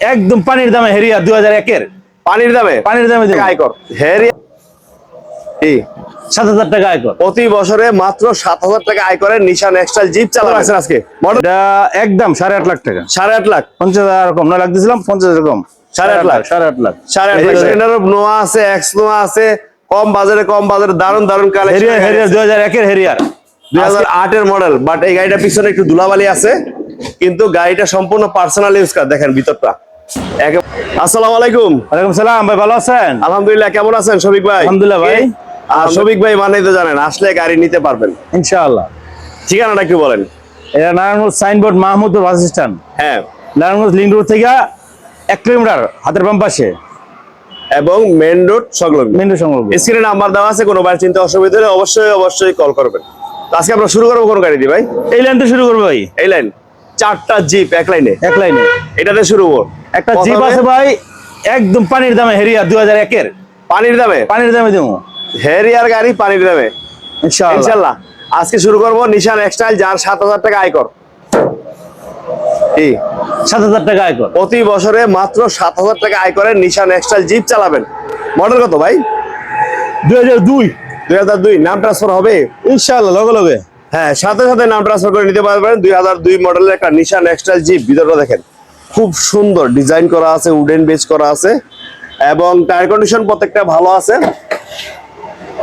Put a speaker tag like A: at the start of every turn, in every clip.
A: একদম পানির দামে হেরিয়া দুই হাজার একের।
B: পানির দামে?
A: পানির দামে।
B: আয়কর
A: সাত হাজার টাকা আয় কর
B: প্রতি বছরে মাত্র সাত হাজার টাকা আয় করে নিশান এক্সটাইল জিপ চালাচ্ছেন আজকে?
A: একদম সাড়ে আট লাখ টাকা।
B: সাড়ে আট লাখ।
A: পঞ্চাশ হাজার কম। নয় লাখ পঞ্চাশ হাজার কম।
B: সাড়ে আট লাখ।
A: সাড়ে আট লাখ।
B: সাড়ে আট লাখ। নোয়া আছে এক্স নোয়া আছে কম বাজারে কম বাজারে দারুণ দারুণ
A: হেরিয়ার দুই হাজার একের হেরিয়ার।
B: দুই হাজার আটের মডেল বাট এই গাড়িটার পিছনে একটু ধুলাবালি আছে কিন্তু গাড়িটা সম্পূর্ণ পার্সোনাল ইউজ করা দেখেন ভিতরটা। আসসালামু আলাইকুম।
A: ওয়ালাইকুম সালাম ভাই ভালো আছেন?
B: আলহামদুলিল্লাহ কেমন আছেন শফিক ভাই?
A: আলহামদুলিল্লাহ ভাই।
B: আর শফিক ভাই মানেই তো জানেন আসলে গাড়ি নিতে পারবেন।
A: ইনশাআল্লাহ।
B: ঠিকানাটা কি বলেন।
A: এটা Narayanganj signboard Mahmudur bus stand.
B: হ্যাঁ।
A: নারায়ণগঞ্জ লিঙ্ক রোড থেকে এক কিলোমিটার হাতের বাম পাশে।
B: এবং মেন রোড সংলগ্ন।
A: মেন রোড সংলগ্ন।
B: স্ক্রিনে নাম্বার দেওয়া আছে কোনো বার চিন্তা অসুবিধা হলে অবশ্যই অবশ্যই কল করবেন। আজকে আমরা শুরু করব কোন গাড়ি দিয়ে ভাই?
A: এই লাইন থেকে শুরু করব ভাই।
B: এই লাইন চারটা জিপ এক লাইনে।
A: এক লাইনে।
B: এটাতে শুরু করব।
A: একটা জিপ আছে ভাই একদম পানির দামে হেরিয়া দুই হাজার একের।
B: পানির দামে?
A: পানির দামে দেবো
B: হেরিয়ার গাড়ি পানির দামে। ইনশাল্লাহ আজকে শুরু করব নিশান এক্সটাইল যার সাত হাজার টাকা আয় কর
A: সাত হাজার টাকা আয় কর
B: প্রতি বছরে মাত্র সাত হাজার টাকা আয় করে নিশান এক্সটাইল জিপ চালাবেন। মডেল কত ভাই?
A: দুই হাজার দুই।
B: দুই হাজার দুই। নাম ট্রান্সফার হবে?
A: ইনশাআল্লাহ লগে লগে।
B: হ্যাঁ সাথে সাথে নাম ট্রান্সফার করে নিতে পারবেন। দুই হাজার দুই মডেলের একটা নিশান এক্সটাইল জিপ ভিতরটা দেখেন। খুব সুন্দর ডিজাইন করা আছে উডেন বেজ করা আছে এবং টায়ার কন্ডিশন প্রত্যেকটা ভালো আছে।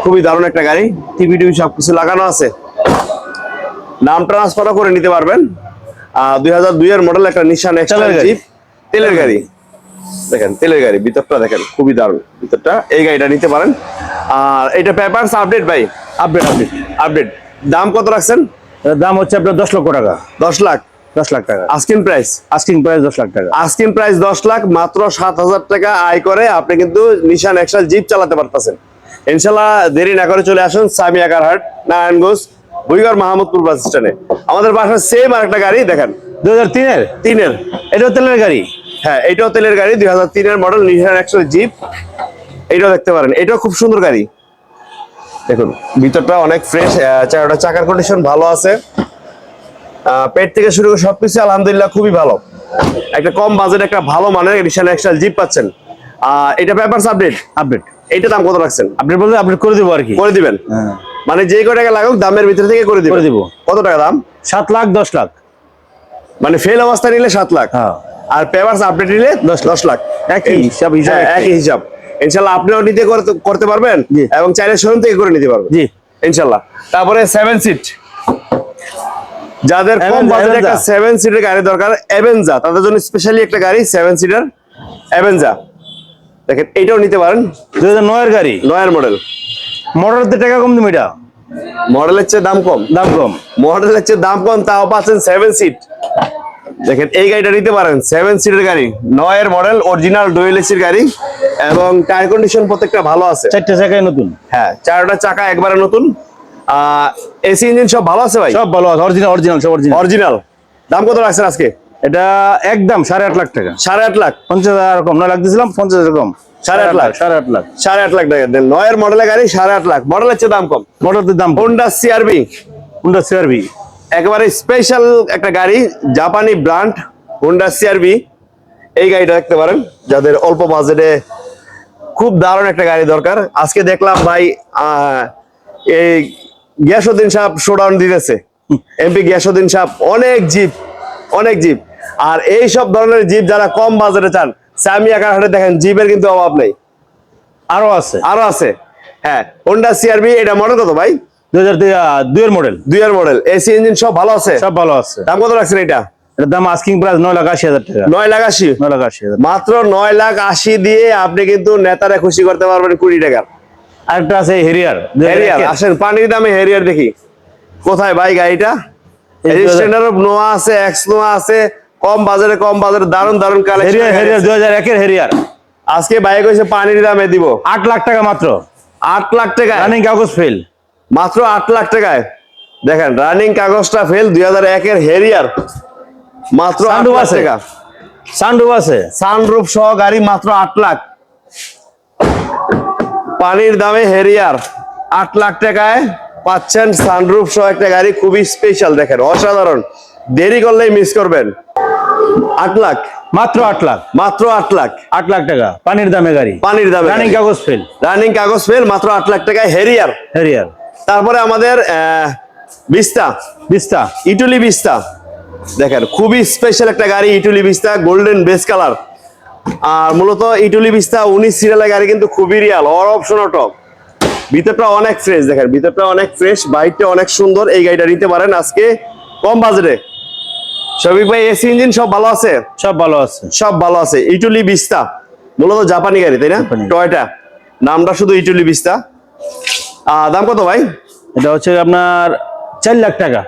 B: খুবই দারুণ একটা গাড়ি টিভি টিভি সবকিছু লাগানো আছে। নাম ট্রান্সফারও করে নিতে পারবেন। দুই হাজার দুই এর মডেল একটা নিশান এক্সটাইল
A: তেলের গাড়ি।
B: তেলের গাড়ি। দেখেন তেলের গাড়ি ভিতরটা দেখেন খুবই দারুণ। ভিতরটা এই গাড়িটা নিতে পারেন। আর এটা পেপারস আপডেট ভাই।
A: আপডেট আপডেট
B: আপডেট দাম কত রাখছেন?
A: দাম হচ্ছে আপনার দশ লক্ষ টাকা।
B: দশ লাখ।
A: দশ লাখ টাকা।
B: আস্কিং প্রাইস
A: আস্কিং প্রাইস দশ লাখ টাকা।
B: আস্কিং প্রাইস দশ লাখ মাত্র সাত হাজার টাকা আয় করে আপনি কিন্তু নিশান এক্সট্রা জিপ চালাতে পারতেছেন। ইনশাল্লাহ দেরি না করে চলে আসুন সামিয়া কারহাট নারায়ণগঞ্জ বুইগড় মাহমুদপুর বাস স্ট্যান্ডে আমাদের বাসায় সেম আরেকটা গাড়ি দেখেন।
A: দুই হাজার তিনের?
B: তিনের।
A: এটাও তেলের গাড়ি?
B: হ্যাঁ এটাও তেলের গাড়ি দুই হাজার তিনের মডেল নিশান এক্সট্রা জিপ এটাও দেখতে পারেন এটাও খুব সুন্দর গাড়ি। দেখুন ভিতরটা অনেক ফ্রেশ চাকার কন্ডিশন ভালো আছে। পেট থেকে শুরু করে সবকিছু আলহামদুলিল্লাহ খুবই ভালো। একটা কম বাজেট একটা ভালো মানের নিশান এক্সট্রা জিপ পাচ্ছেন। এটা পেপারস আপডেট
A: আপডেট
B: এইটা দাম কত রাখছেন?
A: আপডেট বলতে আপডেট করে দেবো আর কি।
B: করে দিবেন?
A: হ্যাঁ।
B: মানে যে কয় টাকা লাগুক দামের ভিতর থেকে করে দিবেন।
A: করে দিব।
B: কত টাকা দাম?
A: সাত লাখ দশ লাখ।
B: মানে ফেল অবস্থা নিলে সাত লাখ।
A: হ্যাঁ।
B: আর পেপারস আপডেট নিলে দশ দশ লাখ।
A: একই হিসাব, হিসাব
B: হ্যাঁ,
A: একই।
B: হিসাব। ইনশাল্লাহ আপনিও নিতে করতে- পারবেন। এবং চাইলে শোরুম থেকে করে নিতে পারবেন।
A: জি।
B: ইনশাল্লাহ। তারপরে সেভেন সিট যাদের কম বাজেটে একটা
A: Avenza।
B: সেভেন সিটের গাড়ি দরকার এভেঞ্জা তাদের জন্য স্পেশালি একটা গাড়ি সেভেন সিটার এভেঞ্জা দেখেন এইটাও নিতে পারেন।
A: দুই হাজার নয়ের গাড়ি।
B: নয়ের মডেল
A: মোটরের টাকা কম তুমি এটা।
B: মডেলের চেয়ে দাম কম।
A: দাম কম।
B: মডেলের চেয়ে দাম কম তাও পাচ্ছেন সেভেন সিট দেখেন এই গাড়িটা নিতে পারেন সেভেন সিটের গাড়ি। নয়ের মডেল অরিজিনাল ডুয়েল এসির গাড়ি এবং টায়ার কন্ডিশন প্রত্যেকটা ভালো আছে।
A: চারটে চাকায় নতুন।
B: হ্যাঁ চারটা চাকা একবারে নতুন। এসি ইঞ্জিন সব ভালো আছে ভাই?
A: সব ভালো আছে অরিজিনাল অরিজিনাল সব অরিজিনাল
B: অরিজিনাল দাম কত রাখছেন আজকে?
A: এটা একদম সাড়ে আট লাখ টাকা।
B: সাড়ে আট লাখ?
A: পঞ্চাশ হাজার কম নয় লাখ দিয়েছিলাম পঞ্চাশ হাজার কম
B: সাড়ে আট লাখ।
A: সাড়ে আট লাখ।
B: সাড়ে আট লাখ টাকা। দেন নয়ের মডেলের গাড়ি সাড়ে আট লাখ। মডেলের চেয়ে দাম কম।
A: মোটরের দাম
B: হোন্ডা সিআরবি
A: হুন্ডা সিআরবি
B: একেবারে স্পেশাল একটা গাড়ি জাপানি ব্র্যান্ড হোন্ডা সিআরবি এই গাড়িটা দেখতে পারেন যাদের অল্প বাজেটে খুব দারুণ একটা গাড়ি দরকার। আজকে দেখলাম ভাই এই গিয়াসুদ্দিন সাহেব শোডাউন দিতেছে। এমপি গিয়াসুদ্দিন সাহেব অনেক জিপ অনেক জিপ। আর এই সব ধরনের জিপ যারা কম বাজারে চান সামিয়া কারহাটে দেখেন জিপের কিন্তু অভাব নেই।
A: আরও আছে?
B: আরও আছে। হ্যাঁ হোন্ডা সিআরবি এটা মডেল কত ভাই?
A: দুই হাজার দুইয়ের মডেল
B: দুই এর মডেল এসি ইঞ্জিন সব ভালো আছে?
A: সব ভালো আছে।
B: দাম কত রাখছেন এটা?
A: এটার দাম আস্কিং প্রাইস নয় লাখ আশি হাজার টাকা।
B: নয় লাখ আশি?
A: নয় লাখ আশি হাজার
B: মাত্র নয় লাখ আশি দিয়ে আপনি কিন্তু নেতারা খুশি করতে পারবেন কুড়ি টাকার।
A: আরেকটা আছে হেরিয়ার
B: হেরিয়ার আসেন পানির দামে হেরিয়ার দেখি। কোথায় ভাই গাড়িটা?
A: যে-
B: নোয়া আছে এক্স নোয়া আছে কম বাজারে কম বাজারে দারুণ দারুণ
A: হেরিয়ার হেরিয়ার
B: কালেকশন
A: দুই হাজার একের হেরিয়ার
B: আজকে বাইক হয়েছে পানির দামে দিব।
A: আট লাখ টাকা মাত্র।
B: আট লাখ টাকায়?
A: রানিং কাগজ ফেল
B: মাত্র আট লাখ টাকায়? দেখেন রানিং কাগজটা ফেল দুই হাজার একের হেরিয়ার মাত্র আট
A: সানরুফ
B: লাখ
A: আছে।
B: টাকা।
A: সানরুফ আছে।
B: সানরুফ সহ গাড়ি মাত্র আট লাখ। পানির দামে হেরিয়ার আট লাখ টাকায় পাচ্ছেন সানরুফ সহ একটা গাড়ি খুবই স্পেশাল দেখেন অসাধারণ। দেরি করলেই মিস করবেন। আট লাখ।
A: মাত্র আট লাখ।
B: মাত্র আট লাখ।
A: আট লাখ টাকা। পানির দামে গাড়ি।
B: পানির দামে
A: রানিং কাগজ ফেল
B: রানিং কাগজ ফেল মাত্র আট লাখ টাকায় হেরিয়ার।
A: হেরিয়ার।
B: তারপরে আমাদের বিস্তা
A: বিস্তা
B: ইটুলি বিস্তা দেখেন খুবই স্পেশাল একটা গাড়ি ইটুলি বিস্তা গোল্ডেন বেস কালার আর মূলত ইটুলি বিস্তা উনিশ সিরিয়ালের গাড়ি কিন্তু খুবই রিয়াল অর অপশন টপ ভিতরটা অনেক ফ্রেশ দেখেন ভিতরটা অনেক ফ্রেশ বাইকটা অনেক সুন্দর এই গাড়িটা নিতে পারেন আজকে কম বাজেটে। শফিক ভাই এসি ইঞ্জিন সব ভালো আছে?
A: সব ভালো আছে।
B: সব ভালো আছে। ইটুলি বিস্তা মূলত জাপানি গাড়ি তাই না। টয়টা নামটা শুধু ইটুলি বিস্তা। আহ, দাম কত ভাই?
A: এটা হচ্ছে আপনার চার লাখ টাকা।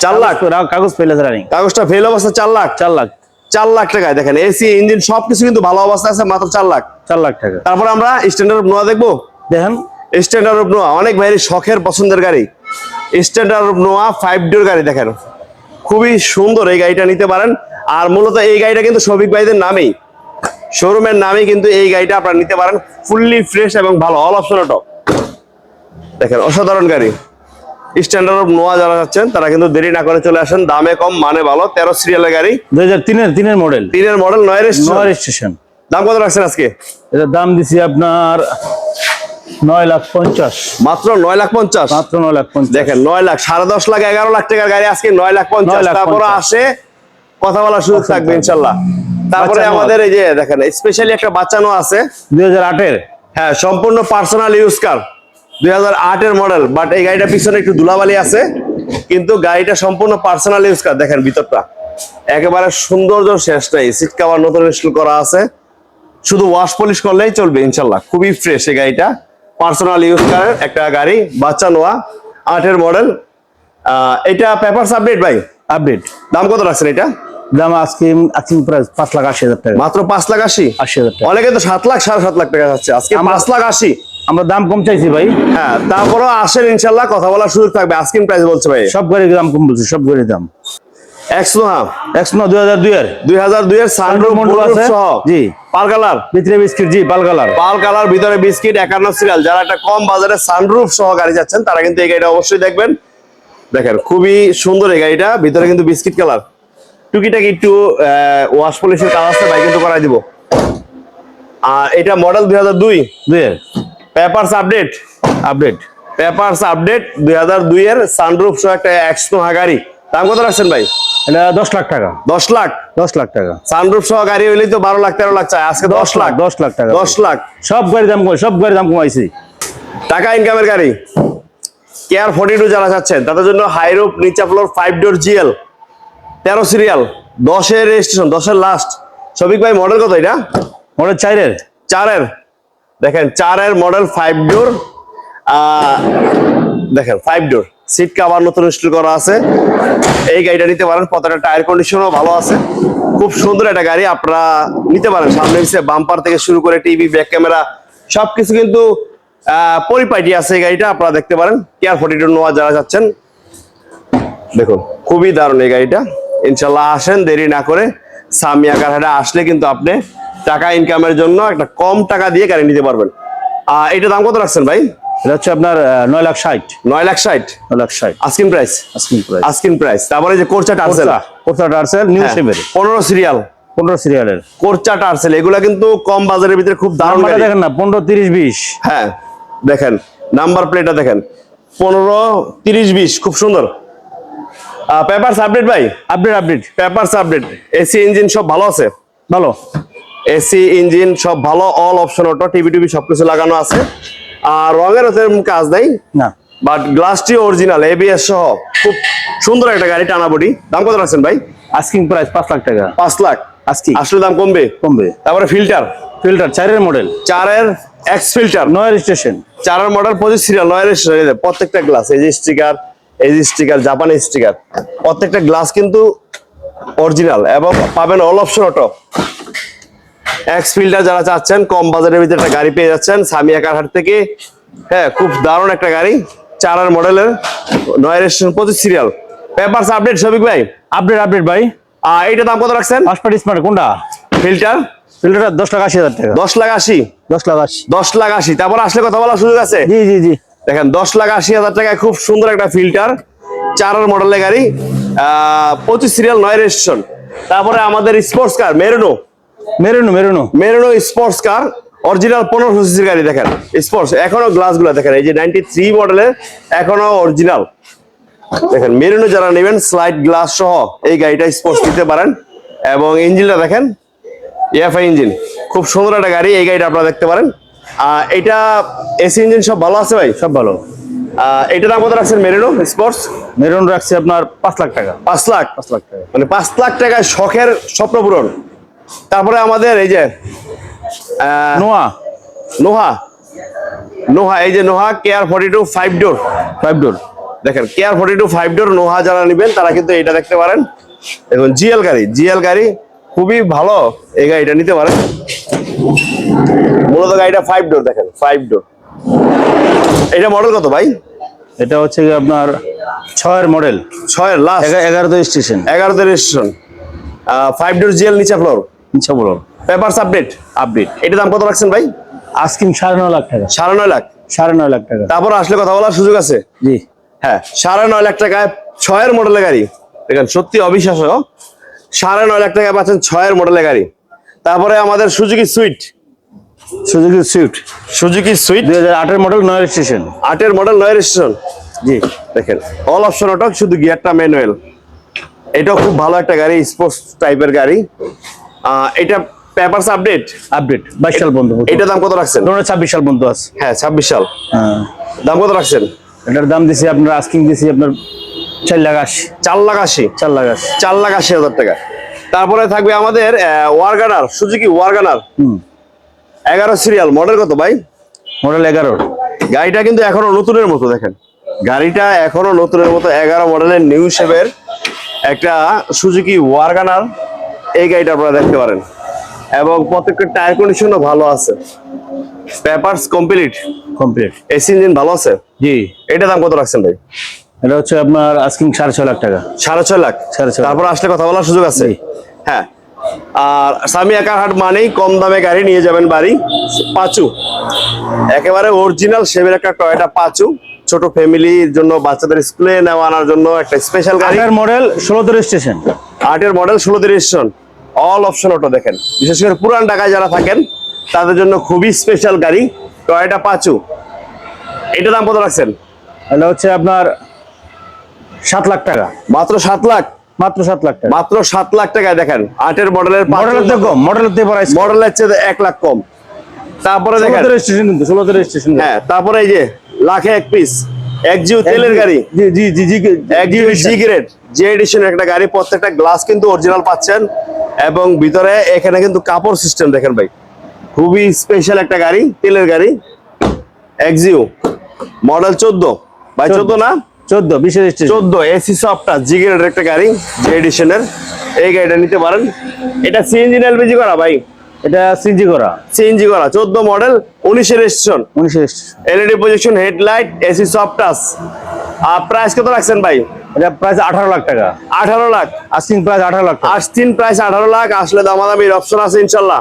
B: চার লাখ?
A: কাগজ- কাগজ ফেল আছে রানিং
B: কাগজটা ফেল অবস্থা চার লাখ।
A: চার লাখ।
B: চার লাখ টাকায় দেখেন এসি ইঞ্জিন সবকিছু কিন্তু ভালো অবস্থা আছে মাত্র চার লাখ।
A: চার লাখ টাকা।
B: তারপর আমরা স্ট্যান্ডার্ড নোয়া দেখব?
A: দেখেন।
B: স্ট্যান্ডার্ড অফ নোয়া অনেক ভাইয়ের শখের পছন্দের গাড়ি। Standard of Noah five door গাড়ি দেখেন। খুবই সুন্দর এই গাড়িটা নিতে পারেন। আর মূলত এই গাড়িটা কিন্তু সবিক ভাইদের নামেই। শোরুমের নামেই কিন্তু এই গাড়িটা আপনারা নিতে পারেন। ফুললি ফ্রেশ এবং ভালো অল অপশন দেখেন অসাধারণ গাড়ি। স্ট্যান্ডার্ড অফ নোয়া যারা যাচ্ছেন তারা কিন্তু দেরি না করে চলে আসেন। দামে কম মানে ভালো। তেরো সিরিয়ালের গাড়ি।
A: দুই হাজার তিনের তিনের মডেল
B: তিনের মডেল নয় রেজিস্ট্রেশন। দাম কত রাখছেন আজকে?
A: এটার দাম দিছি আপনার নয় লাখ পঞ্চাশ।
B: মাত্র নয় লাখ পঞ্চাশ?
A: মাত্র নয় লাখ পঞ্চাশ।
B: দেখেন নয় লাখ সাড়ে দশ লাখ এগারো লাখ টাকার গাড়ি আজকে নয় লাখ পঞ্চাশ। তারপরে আসে কথা বলার সুযোগ থাকবে ইনশাল্লাহ। তারপরে আমাদের এই যে দেখেন স্পেশালি একটা বাচ্চানো আছে।
A: দুই হাজার আটের।
B: হ্যাঁ সম্পূর্ণ পার্সোনাল ইউজ কার দুই হাজার আটের মডেল বাট এই গাড়িটার পিছনে একটু ধুলাবালি আছে কিন্তু গাড়িটা সম্পূর্ণ পার্সোনাল ইউজ কার দেখেন ভিতরটা। একেবারে সৌন্দর্য শেষ নাই সিট কাভার নতুন ইনস্টল করা আছে। শুধু ওয়াশ পলিশ করলেই চলবে ইনশাল্লাহ খুবই ফ্রেশ এই গাড়িটা। পার্সোনাল ইউজ কারের একটা গাড়ি বাচ্চা নোয়া আটের মডেল এটা পেপারস আপডেট ভাই?
A: আপডেট
B: দাম কত রাখছেন এটা?
A: দাম আজকে আজকে প্রাইস পাঁচ লাখ আশি হাজার টাকা।
B: মাত্র পাঁচ লাখ আশি?
A: আশি হাজার টাকা।
B: অনেকে তো সাত লাখ সাড়ে সাত লাখ টাকা যাচ্ছে। আজকে পাঁচ লাখ আশি।
A: আমরা দাম কম চাইছি ভাই।
B: হ্যাঁ তারপরও আসেন ইনশাল্লাহ কথা বলার সুযোগ থাকবে। আস্কিং প্রাইস বলছে ভাই।
A: সব গাড়ির দাম কম বলছি সব গাড়ির দাম। ভিতরে বিস্কিট জি
B: ভিতরে বিস্কিট একান্ন সিরিয়াল যারা একটা কম বাজারে সানরুফ সহ গাড়ি যাচ্ছেন তারা কিন্তু এই গাড়িটা অবশ্যই দেখবেন। দেখেন খুবই সুন্দর এই গাড়িটা। ভিতরে কিন্তু বিস্কিট কালার টুকিটাকি একটু ওয়াশ পলিশের কাজ আছে ভাই কিন্তু করাই দিব। আর এটা মডেল দুই হাজার দুই।
A: দুই
B: papers update
A: update
B: papers update দুই হাজার দুই এর সানরুফ সহ একটা একশো গাড়ি দাম কত রাখছেন ভাই?
A: এটা দশ লাখ টাকা।
B: দশ লাখ?
A: দশ লাখ টাকা।
B: সানরুফ সহ গাড়ি হইলেই তো বারো লাখ তেরো লাখ চাই আজকে দশ লাখ
A: দশ লাখ টাকা।
B: দশ লাখ।
A: সব গাড়ির দাম সব গাড়ির দাম কমাইছি।
B: টাকা ইনকামের গাড়ি? কেয়ার ফোর্টি টু যারা চাচ্ছেন তাদের জন্য হাইরুপ নিচা ফ্লোর ফাইভ ডোর জিএল তেরো সিরিয়াল দশের রেজিস্ট্রেশন দশের লাস্ট শফিক ভাই মডেল কত এটা?
A: মডেল চাইরের
B: চারের। দেখেন, চারের মডেল ফাইভ ডোর দেখেন ফাইভ ডোর সিট কাভার নতুন ইনস্টল করা আছে। এই গাড়িটা নিতে পারেন প্রত্যেকটা টায়ার কন্ডিশনও ভালো আছে। খুব সুন্দর একটা গাড়ি, আপনারা নিতে পারেন। সামনে পিছিয়ে বাম্পার থেকে শুরু করে টিভি ব্যাক ক্যামেরা সবকিছু কিন্তু পরিপাটি আছে এই গাড়িটা, আপনারা দেখতে পারেন। কেয়ার ফোর্টি টু নোয়া যারা যাচ্ছেন। দেখুন, খুবই দারুণ এই গাড়িটা। ইনশাল্লাহ আসেন, দেরি না করে। সামিয়া কারহাটে আসলে কিন্তু আপনি টাকা ইনকামের জন্য একটা কম টাকা দিয়ে গাড়ি নিতে পারবেন। এটা দাম কত রাখছেন ভাই?
A: এটা হচ্ছে আপনার নয় লাখ ষাট।
B: নয় লাখ ষাট?
A: নয় লাখ ষাট।
B: Asking price
A: asking price
B: asking price তারপরে যে কোরচা টার্সেল।
A: কোথা টার্সেল নিউ শেভের
B: পনেরো সিরিয়াল
A: পনেরো সিরিয়ালের
B: কোরচা টার্সেল এগুলা কিন্তু কম বাজারের ভিতরে খুব দারুণ
A: দেখেন না পনেরো তিরিশ বিশ।
B: হ্যাঁ দেখেন নাম্বার প্লেটটা দেখেন। পনেরো তিরিশ বিশ খুব সুন্দর। পেপারস আপডেট ভাই?
A: Update update
B: papers update AC engine সব ভালো আছে?
A: ভালো।
B: এসি ইঞ্জিন সব ভালো all option auto TV TV সবকিছু লাগানো আছে। আর রঙের ওতে কাজ নাই।
A: না।
B: বাট গ্লাসটি অরিজিনাল এবিএস সহ খুব সুন্দর একটা গাড়ি টানা বডি দাম কত রাখছেন ভাই?
A: আস্কিং প্রাইস পাঁচ লাখ টাকা।
B: পাঁচ লাখ।
A: আজকি
B: আসলে দাম কমবে?
A: কমবে।
B: তারপরে ফিল্টার
A: ফিল্টার চারের মডেল
B: চারের এক্স ফিল্টার
A: নয় স্টেশন
B: চারের মডেল পঁচিশ সিরিয়াল নয় রেজিস্ট্রেশন প্রত্যেকটা গ্লাস এই যে স্টিকার এই যে স্টিকার জাপানি স্টিকার প্রত্যেকটা গ্লাস কিন্তু অরিজিনাল এবং পাবেন all option auto X filter যারা চাচ্ছেন কম বাজারের ভিতরে একটা গাড়ি পেয়ে যাচ্ছেন। সামিয়া কারহাট থেকে। হ্যাঁ খুব দারুণ একটা গাড়ি। চারের মডেলের নয় রেজিস্ট্রেশন পঁচিশ সিরিয়াল পেপারস আপডেট সবিক ভাই।
A: আপডেট আপডেট ভাই।
B: আর এইটা দাম কত রাখছেন?
A: পাসপোর্ট স্মার্ট কোনটা?
B: ফিল্টার
A: ফিল্টারটা দশ লাখ আশি হাজার টাকা।
B: দশ লাখ আশি?
A: দশ লাখ আশি।
B: দশ লাখ আশি। তারপর আসলে কথা বলার সুযোগ আছে?
A: জি জি জি।
B: দেখেন দশ লাখ আশি হাজার টাকায় খুব সুন্দর একটা ফিল্টার চারের মডেলের গাড়ি। পঁচিশ সিরিয়াল নয় রেজিস্ট্রেশন তারপরে আমাদের sports car Marino
A: Marino Marino.
B: Marino sports car original পনেরোশো সিসির গাড়ি দেখেন। স্পোর্টস এখনও গ্লাসগুলো দেখেন এই যে নাইনটি থ্রি মডেলের এখনও অরিজিনাল দেখেন মেরুনো যারা নেবেন স্লাইড গ্লাস সহ এই গাড়িটা স্পোর্টস নিতে পারেন। এবং ইঞ্জিনটা দেখেন এফআই ইঞ্জিন খুব সুন্দর একটা গাড়ি এই গাড়িটা আপনারা দেখতে পারেন। এটা এসি ইঞ্জিন সব ভালো আছে ভাই?
A: সব ভালো।
B: এটা দাম কত রাখছেন মেরুনো স্পোর্টস
A: মেরুন রাখছে আপনার পাঁচ লাখ টাকা।
B: পাঁচ লাখ।
A: পাঁচ লাখ টাকা।
B: মানে পাঁচ লাখ টাকায় শখের স্বপ্ন পূরণ। তারপরে আমাদের এই যে
A: নোহা।
B: নোহা। নোহা এই যে Noah KR forty two five door
A: five door
B: দেখেন KR forty two five door Noah যারা নেবেন তারা কিন্তু এটা দেখতে পারেন। দেখুন জিএল গাড়ি জিএল গাড়ি খুবই ভালো এই গাড়িটা নিতে পারেন। মূলত গাড়িটা ফাইভ ডোর দেখেন ফাইভ ডোর এটা মডেল কত ভাই?
A: এটা হচ্ছে আপনার ছয়ের মডেল
B: ছয়ের লাস্ট
A: এগারোতে স্টেশন
B: এগারোতে স্টেশন ফাইভ ডোর জিএল নিচে ফ্লোর
A: বলো
B: পেপারস আপডেট?
A: আপডেট।
B: এটা দাম কত রাখছেন ভাই?
A: আস্কিং সাড়ে নয় লাখ টাকা।
B: সাড়ে নয় লাখ?
A: সাড়ে নয় লাখ টাকা।
B: তারপর আসলে কথা বলার সুযোগ আছে?
A: জি।
B: হ্যাঁ সাড়ে নয় লাখ টাকায় ছয়ের মডেলের গাড়ি। দেখেন সত্যি অবিশ্বাস্য। সাড়ে নয় লাখ টাকায় পাচ্ছেন ছয়ের মডেলের গাড়ি। তারপরে আমাদের Suzuki Swift.
A: Suzuki Swift
B: Suzuki Swift.
A: দুই হাজার আটের মডেল নয় স্টেশন
B: আটের মডেল নয় রেজিস্ট্রেশন
A: জি।
B: দেখেন অল অপশন অটক শুধু গিয়ারটা ম্যানুয়াল এটাও খুব ভালো একটা গাড়ি স্পোর্টস টাইপের গাড়ি। এটা পেপারস আপডেট
A: আপডেট বাইশ সাল বন্ধ
B: এটা দাম কত রাখছেন?
A: ধরুন ছাব্বিশ সাল বন্ধ আছে।
B: হ্যাঁ ছাব্বিশ সাল।
A: হ্যাঁ।
B: দাম কত রাখছেন?
A: এটার দাম দিছি আপনার আস্কিং দিছি আপনার চার লাখ আশি।
B: চার লাখ আশি?
A: চার লাখ আশি।
B: চার লাখ আশি হাজার টাকা। তারপরে থাকবে আমাদের ওয়ারগানার সুজুকি ওয়ারগানার
A: হুম।
B: এগারো সিরিয়াল মডেল কত ভাই?
A: মডেল এগারো।
B: গাড়িটা কিন্তু এখনও নতুনের মতো দেখেন। গাড়িটা এখনও নতুনের মতো এগারো মডেলের নিউ শেপের একটা সুজুকি ওয়ারগানার এই গাড়িটা আপনারা দেখতে পারেন। এবং প্রত্যেকটা টায়ার কন্ডিশনও ভালো আছে। Papers complete
A: complete
B: AC engine ভালো আছে?
A: জি।
B: এটা দাম কত রাখছেন ভাই?
A: এটা হচ্ছে আপনার আস্কিং সাড়ে ছয় লাখ টাকা।
B: সাড়ে ছয় লাখ?
A: সাড়ে ছয়।
B: তারপর আসলে কথা বলার সুযোগ আছে। হ্যাঁ। আর সামিয়া কারহাট মানেই কম দামে গাড়ি নিয়ে যাবেন বাড়ি। পাঁচু। একেবারে অরিজিনাল শেপের একটা টয়টা পাঁচু। ছোট ফ্যামিলির জন্য বাচ্চাদের স্কুলে নেওয়া আনার জন্য একটা স্পেশাল গাড়ি।
A: মডেল ষোলোতে স্টেশন
B: আটের মডেল ষোলো রেজিস্ট্রেশন অল অপশন অটো দেখেন। বিশেষ করে পুরান ঢাকায় যারা থাকেন তাদের জন্য খুবই স্পেশাল গাড়ি টয়টা পাঁচু এটা দাম কত রাখছেন?
A: এটা হচ্ছে আপনার সাত লাখ টাকা।
B: মাত্র সাত লাখ?
A: মাত্র সাত লাখ টাকা।
B: মাত্র সাত লাখ টাকায় দেখেন আটের মডেলের
A: মডেলের থেকে কম মডেলের থেকে প্রাইস
B: মডেলের চেয়ে এক লাখ কম। তারপরে দেখেন।
A: কিন্তু ষোলোতে স্টেশন
B: হ্যাঁ তারপরে এই যে লাখে এক পিস এক জিও তেলের গাড়ি?
A: জি জি জি জি
B: এক জিও জি গ্রেড যে এডিশন একটা গাড়ি প্রত্যেকটা গ্লাস কিন্তু অরিজিনাল পাচ্ছেন। এবং ভিতরে এখানে কিন্তু কাপড় সিস্টেম দেখেন ভাই। খুবই স্পেশাল একটা গাড়ি তেলের গাড়ি। এক্সিও মডেল চোদ্দ। ভাই চোদ্দ। না?
A: চোদ্দ বিশের
B: চোদ্দ এসি সফটা জি একটা গাড়ি যে এডিশনের এই গাড়িটা নিতে পারেন। এটা সিএনজি এলপিজি করা ভাই।
A: এটা সিনজি করা?
B: সিএনজি করা চোদ্দ মডেল উনিশের রেজিস্ট্রেশন
A: উনিশের station
B: LED projection headlight AC soft touch আর প্রাইস কত রাখছেন ভাই?
A: এটা প্রাইস আঠারো লাখ টাকা।
B: আঠারো লাখ।
A: আস্কিং প্রাইস আঠারো লাখ টাকা।
B: আস্তিন প্রাইস আঠারো লাখ আসলে দামাদামির অপশন আছে ইনশাল্লাহ।